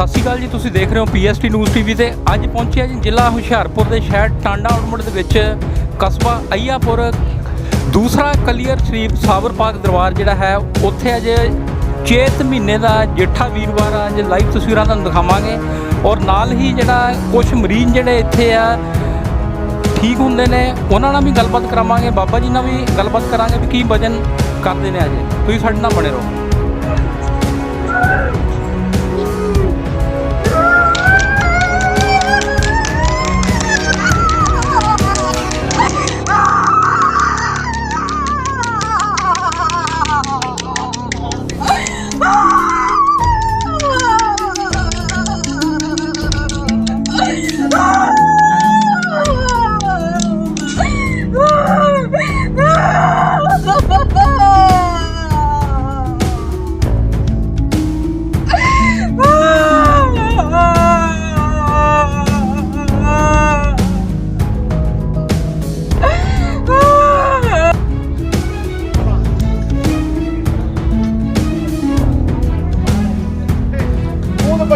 ਸਤਿ ਸ਼੍ਰੀ ਅਕਾਲ ਜੀ, ਤੁਸੀਂ ਦੇਖ ਰਹੇ ਹੋ ਪੀਐਸਟੀ ਨਿਊਜ਼ ਟੀਵੀ ਤੇ। ਅੱਜ ਪਹੁੰਚਿਆ ਜੀ ਜ਼ਿਲ੍ਹਾ ਹੁਸ਼ਿਆਰਪੁਰ ਦੇ ਸ਼ਹਿਰ ਟਾਂਡਾ ਆਊਟਮਟ ਦੇ ਵਿੱਚ ਕਸਬਾ ਅਈਆਪੁਰ। ਦੂਸਰਾ ਕਲੀਅਰ ਸ਼ਰੀਫ ਸਾਬਰ ਪਾਕ ਦਰਬਾਰ ਜਿਹੜਾ ਹੈ, ਉੱਥੇ ਅੱਜ ਚੇਤ ਮਹੀਨੇ ਦਾ ਜੇਠਾ ਵੀਰਵਾਰ ਆ। ਅੱਜ ਲਾਈਵ ਤਸਵੀਰਾਂ ਤੁਹਾਨੂੰ ਦਿਖਾਵਾਂਗੇ। ਔਰ ਨਾਲ ਹੀ ਜਿਹੜਾ ਕੁਝ ਮਰੀਜ਼ ਜਿਹੜੇ ਇੱਥੇ ਆ, ਠੀਕ ਹੁੰਦੇ ਨੇ, ਉਹਨਾਂ ਨਾਲ ਵੀ ਗੱਲਬਾਤ ਕਰਾਵਾਂਗੇ। ਬਾਬਾ ਜੀ ਨਾਲ ਵੀ ਗੱਲਬਾਤ ਕਰਾਂਗੇ ਵੀ ਕੀ ਵਜਨ ਕਰਦੇ ਨੇ ਅੱਜ। ਤੁਸੀਂ ਸਾਡੇ ਨਾਲ ਬਣੇ ਰਹੋ।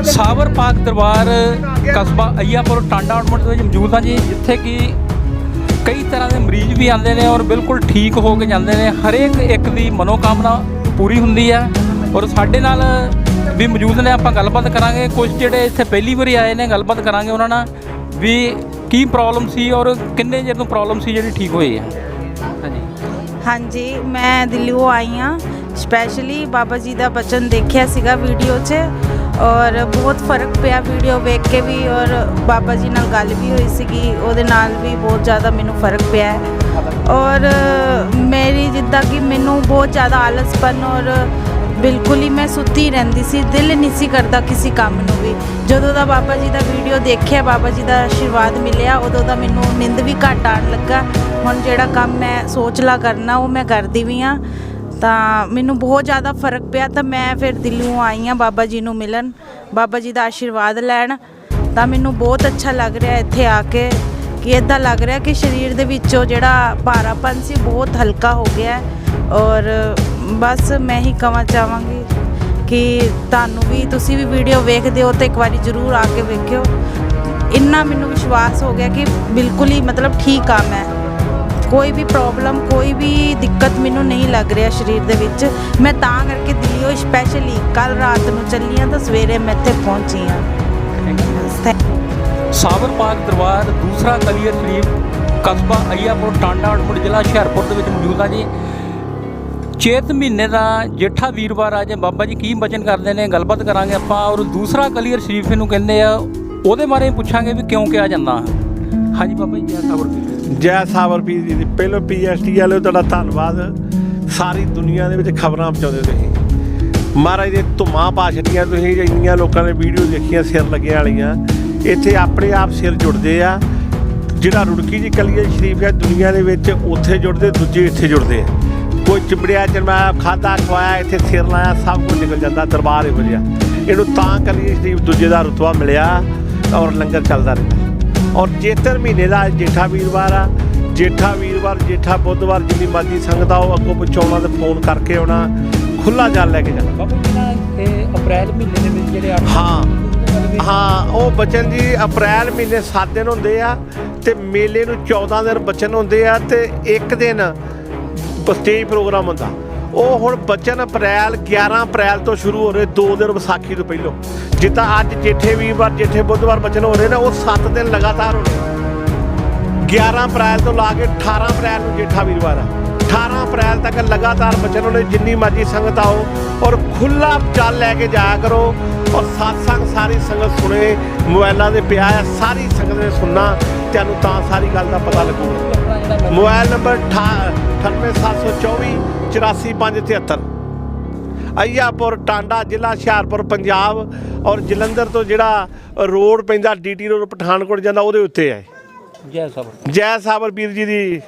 ਸਾਵਰ ਪਾਕ ਦਰਬਾਰ, ਕਸਬਾ ਅਈਆਪੁਰ, ਟਾਂਡਾ ਆਊਟਮਟ ਦੇ ਵਿੱਚ ਮੌਜੂਦ ਹਾਂ ਜੀ, ਜਿੱਥੇ ਕਿ ਕਈ ਤਰ੍ਹਾਂ ਦੇ ਮਰੀਜ਼ ਵੀ ਆਉਂਦੇ ਨੇ ਔਰ ਬਿਲਕੁਲ ਠੀਕ ਹੋ ਕੇ ਜਾਂਦੇ ਨੇ। ਹਰੇਕ ਇੱਕ ਦੀ ਮਨੋਕਾਮਨਾ ਪੂਰੀ ਹੁੰਦੀ ਹੈ ਔਰ ਸਾਡੇ ਨਾਲ ਵੀ ਮੌਜੂਦ ਨੇ, ਆਪਾਂ ਗੱਲਬਾਤ ਕਰਾਂਗੇ। ਕੁਝ ਜਿਹੜੇ ਇੱਥੇ ਪਹਿਲੀ ਵਾਰੀ ਆਏ ਨੇ, ਗੱਲਬਾਤ ਕਰਾਂਗੇ ਉਹਨਾਂ ਨਾਲ ਵੀ ਕੀ ਪ੍ਰੋਬਲਮ ਸੀ ਔਰ ਕਿੰਨੇ ਚਿਰ ਤੋਂ ਪ੍ਰੋਬਲਮ ਸੀ ਜਿਹੜੀ ਠੀਕ ਹੋਈ ਹੈ? ਹਾਂਜੀ। ਹਾਂਜੀ, ਮੈਂ ਦਿੱਲੀੋਂ ਆਈ ਹਾਂ। ਸਪੈਸ਼ਲੀ ਬਾਬਾ ਜੀ ਦਾ ਬਚਨ ਦੇਖਿਆ ਸੀਗਾ ਵੀਡੀਓ 'ਚ। ਔਰ ਬਹੁਤ ਫ਼ਰਕ ਪਿਆ ਵੀਡੀਓ ਵੇਖ ਕੇ ਵੀ ਔਰ ਬਾਬਾ ਜੀ ਨਾਲ ਗੱਲ ਵੀ ਹੋਈ ਸੀਗੀ, ਉਹਦੇ ਨਾਲ ਵੀ ਬਹੁਤ ਜ਼ਿਆਦਾ ਮੈਨੂੰ ਫ਼ਰਕ ਪਿਆ ਹੈ। ਔਰ ਮੇਰੀ ਜਿੱਦਾਂ ਕਿ ਮੈਨੂੰ ਬਹੁਤ ਜ਼ਿਆਦਾ ਆਲਸਪਨ ਔਰ ਬਿਲਕੁਲ ਹੀ ਮੈਂ ਸੁੱਤੀ ਰਹਿੰਦੀ ਸੀ, ਦਿਲ ਨਹੀਂ ਸੀ ਕਰਦਾ ਕਿਸੇ ਕੰਮ ਨੂੰ ਵੀ। ਜਦੋਂ ਦਾ ਬਾਬਾ ਜੀ ਦਾ ਵੀਡੀਓ ਦੇਖਿਆ, ਬਾਬਾ ਜੀ ਦਾ ਆਸ਼ੀਰਵਾਦ ਮਿਲਿਆ, ਉਦੋਂ ਦਾ ਮੈਨੂੰ ਨਿੰਦ ਵੀ ਘੱਟ ਆਉਣ ਲੱਗਾ। ਹੁਣ ਜਿਹੜਾ ਕੰਮ ਮੈਂ ਸੋਚ ਲਾ ਕਰਨਾ, ਉਹ ਮੈਂ ਕਰਦੀ ਵੀ ਆ ਤਾਂ ਮੈਨੂੰ ਬਹੁਤ ਜ਼ਿਆਦਾ ਫ਼ਰਕ ਪਿਆ ਤਾਂ ਮੈਂ ਫਿਰ ਦਿੱਲੀੋਂ ਆਈ ਆ ਬਾਬਾ ਜੀ ਨੂੰ ਮਿਲਣ, ਬਾਬਾ ਜੀ ਦਾ ਆਸ਼ੀਰਵਾਦ ਲੈਣ। ਤਾਂ ਮੈਨੂੰ ਬਹੁਤ ਅੱਛਾ ਲੱਗ ਰਿਹਾ ਇੱਥੇ ਆ ਕੇ, ਕਿ ਇਦਾਂ ਲੱਗ ਰਿਹਾ ਕਿ ਸਰੀਰ ਦੇ ਵਿੱਚੋਂ ਜਿਹੜਾ ਭਾਰਾਪਨ ਸੀ ਬਹੁਤ ਹਲਕਾ ਹੋ ਗਿਆ ਔਰ ਬਸ ਮੈਂ ਹੀ ਕਹਾਂ ਚਾਹਾਂਗੀ ਕਿ ਤੁਹਾਨੂੰ ਵੀ, ਤੁਸੀਂ ਵੀ ਵੀਡੀਓ ਵੇਖਦੇ ਹੋ ਤਾਂ ਇੱਕ ਵਾਰੀ ਜ਼ਰੂਰ ਆ ਕੇ ਵੇਖਿਓ। ਇੰਨਾ ਮੈਨੂੰ ਵਿਸ਼ਵਾਸ ਹੋ ਗਿਆ ਕਿ ਬਿਲਕੁਲ ਹੀ ਮਤਲਬ ਠੀਕ ਆ ਮੈਂ। ਕੋਈ ਵੀ ਪ੍ਰੋਬਲਮ ਕੋਈ ਵੀ ਦਿੱਕਤ ਮੈਨੂੰ ਨਹੀਂ ਲੱਗ ਰਿਹਾ ਸਰੀਰ ਦੇ ਵਿੱਚ। ਮੈਂ ਤਾਂ ਕਰਕੇ ਦਿੱਲੀੋਂ ਸਪੈਸ਼ਲੀ ਕੱਲ ਰਾਤ ਨੂੰ ਚੱਲੀ ਹਾਂ ਤਾਂ ਸਵੇਰੇ ਮੈਂ ਇੱਥੇ ਪਹੁੰਚੀ ਹਾਂ ਸਾਬਰ ਪਾਕ ਦਰਬਾਰ ਦੂਸਰਾ ਕਲੀਅਰ ਸ਼ਰੀਫ ਕਸਬਾ ਅਈਆਪੁਰ ਟਾਂਡਾ ਆਊਟਪੁੱਟ ਜ਼ਿਲ੍ਹਾ ਹੁਸ਼ਿਆਰਪੁਰ ਦੇ ਵਿੱਚ ਮੌਜੂਦ ਆ ਜੀ। ਚੇਤ ਮਹੀਨੇ ਦਾ ਜੇਠਾ ਵੀਰਵਾਰ ਆ ਜੇ। ਬਾਬਾ ਜੀ ਕੀ ਬਚਨ ਕਰਦੇ ਨੇ? ਗੱਲਬਾਤ ਕਰਾਂਗੇ ਆਪਾਂ। ਔਰ ਦੂਸਰਾ ਕਲੀਅਰ ਸ਼ਰੀਫ ਇਹਨੂੰ ਕਹਿੰਦੇ ਆ ਉਹਦੇ ਬਾਰੇ ਪੁੱਛਾਂਗੇ ਵੀ ਕਿਉਂ ਕਿਹਾ ਜਾਂਦਾ। ਹਾਂਜੀ ਬਾਬਾ ਜੀ ਜੈ ਸਾਬਰ। ਪੀਰ ਜੈ ਸਾਵਰ ਪੀਰ ਜੀ ਦੀ ਪਹਿਲਾਂ ਪੀਐਸਟੀ ਵਾਲਿਓ ਤੁਹਾਡਾ ਧੰਨਵਾਦ। ਸਾਰੀ ਦੁਨੀਆ ਦੇ ਵਿੱਚ ਖਬਰਾਂ ਪਹੁੰਚਾਉਂਦੇ ਤੁਸੀਂ। ਮਹਾਰਾਜ ਦੇ ਧੁਮਾ ਪਾ ਛੱਡੀਆਂ ਤੁਸੀਂ ਇੰਨੀਆਂ ਲੋਕਾਂ ਨੇ ਵੀਡੀਓ ਦੇਖੀਆਂ, ਸਿਰ ਲੱਗਿਆ ਵਾਲੀਆਂ। ਇੱਥੇ ਆਪਣੇ ਆਪ ਸਿਰ ਜੁੜਦੇ ਆ। ਜਿਹੜਾ ਰੁੜਕੀ ਜੀ ਕਲੀਏ ਸ਼ਰੀਫ ਹੈ, ਦੁਨੀਆ ਦੇ ਵਿੱਚ ਉੱਥੇ ਜੁੜਦੇ, ਦੂਜੇ ਇੱਥੇ ਜੁੜਦੇ ਆ। ਕੋਈ ਚਿਬੜਿਆ ਜਨਮਾਇਆ ਖਾਦਾ ਖਵਾਇਆ, ਇੱਥੇ ਸਿਰ ਲਾਇਆ, ਸਭ ਕੁਝ ਨਿਕਲ ਜਾਂਦਾ, ਦਰਬਾਰ ਇਹੋ ਜਿਹਾ। ਇਹਨੂੰ ਤਾਂ ਕਲੀਏ ਸ਼ਰੀਫ ਦੂਜੇ ਦਾ ਰੁਤਬਾ ਮਿਲਿਆ, ਔਰ ਲੰਗਰ ਚੱਲਦਾ ਰਹਿੰਦਾ। ਔਰ ਜੇਤਰ ਮਹੀਨੇ ਦਾ ਜੇਠਾ ਵੀਰਵਾਰ ਆ। ਜੇਠਾ ਵੀਰਵਾਰ ਜੇਠਾ ਬੁੱਧਵਾਰ ਜਿੰਨੀ ਮਰਜ਼ੀ ਸੰਗਤ ਆ ਉਹ ਅੱਗੋਂ ਪਿੱਛੋਂ ਆਉਣਾ ਤੇ ਫੋਨ ਕਰਕੇ ਆਉਣਾ। ਖੁੱਲਾ ਜਲ ਲੈ ਕੇ ਜਾਣਾ। ਬਾਬਾ ਜੀ ਅਪ੍ਰੈਲ ਮਹੀਨੇ ਦੇ ਵਿੱਚ ਜਿਹੜੇ ਹਾਂ। ਹਾਂ ਉਹ ਬਚਨ ਜੀ ਅਪ੍ਰੈਲ ਮਹੀਨੇ 7 ਦਿਨ ਹੁੰਦੇ ਆ ਤੇ ਮੇਲੇ ਨੂੰ 14 ਦਿਨ ਬਚਨ ਹੁੰਦੇ ਆ ਤੇ ਇੱਕ ਦਿਨ ਸਟੇਜ ਪ੍ਰੋਗਰਾਮ ਹੁੰਦਾ। ਉਹ ਹੁਣ ਬਚਨ ਅਪ੍ਰੈਲ 11 ਅਪ੍ਰੈਲ ਤੋਂ ਸ਼ੁਰੂ ਹੋ ਰਹੇ 2 ਦਿਨ ਵਿਸਾਖੀ ਤੋਂ ਪਹਿਲਾਂ। ਜਿੱਦਾਂ ਅੱਜ ਜੇਠੇ ਵੀਰਵਾਰ, ਜੇਠੇ ਬੁੱਧਵਾਰ ਬਚਨ ਹੋ ਰਹੇ ਨੇ, ਉਹ 7 ਦਿਨ ਲਗਾਤਾਰ ਹੋਣੇ 11 ਅਪ੍ਰੈਲ ਤੋਂ ਲਾ ਕੇ 18 ਅਪ੍ਰੈਲ ਨੂੰ ਜੇਠਾ ਵੀਰਵਾਰ ਆ 18 ਅਪ੍ਰੈਲ ਤੱਕ ਲਗਾਤਾਰ ਬਚਨ ਹੋਣੇ, ਜਿੰਨੀ ਮਰਜ਼ੀ ਸੰਗਤ ਆਓ ਔਰ ਖੁੱਲਾ ਚੱਲ ਲੈ ਕੇ ਜਾਇਆ ਕਰੋ ਔਰ satsang ਸਾਰੀ ਸੰਗਤ ਸੁਣੇ ਮੋਬਾਈਲਾਂ ਦੇ ਪਿਆ ਆ ਸਾਰੀ ਸੰਗਤ ਨੇ ਸੁਣਨਾ, ਤੁਹਾਨੂੰ ਤਾਂ ਸਾਰੀ ਗੱਲ ਦਾ ਪਤਾ ਲੱਗੂਗਾ। ਮੋਬਾਈਲ ਨੰਬਰ 98724 84573 ਅਈਆਪੁਰ ਟਾਂਡਾ ਜ਼ਿਲ੍ਹਾ ਹੁਸ਼ਿਆਰਪੁਰ ਪੰਜਾਬ ਔਰ ਜਲੰਧਰ ਤੋਂ ਜਿਹੜਾ ਰੋਡ ਪੈਂਦਾ ਡੀਟੀ ਰੋਡ ਪਠਾਨਕੋਟ ਜਾਂਦਾ ਉਹਦੇ ਉੱਤੇ ਹੈ। ਜੈ ਸਾਬਰ। ਜੈ ਸਾਬਰ ਵੀਰ ਜੀ ਦੀ